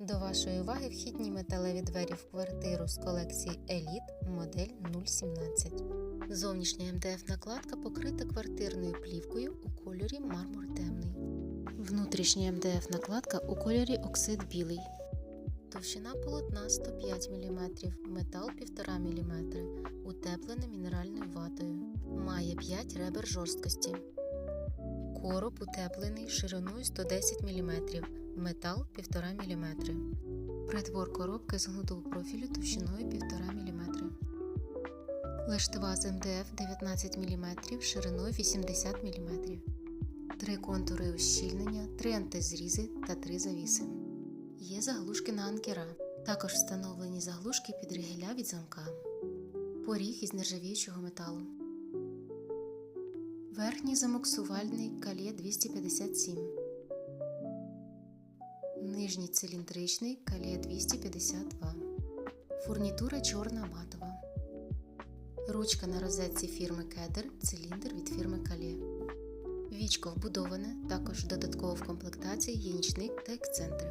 До вашої уваги вхідні металеві двері в квартиру з колекції Elite модель 017. Зовнішня МДФ накладка покрита квартирною плівкою у кольорі мармур темний. Внутрішня МДФ накладка у кольорі оксид білий. Товщина полотна 105 мм, метал 1,5 мм, утеплене мінеральною ватою. Має 5 ребер жорсткості. Короб утеплений шириною 110 мм, метал 1,5 мм. Притвор коробки з згнутого профілю товщиною 1,5 мм. Лештва з МДФ 19 мм шириною 80 мм. Три контури ущільнення, три антизрізи та три завіси. Є заглушки на анкера. Також встановлені заглушки під ригеля від замка. Поріг із нержавіючого металу. Верхній замоксувальний калє 257. Нижній циліндричний калія 252. Фурнітура чорна матова. Ручка на розетці фірми Кедер, циліндр від фірми Калє. Вічко вбудоване, також додатково в комплектації є нічник та ексцентрик.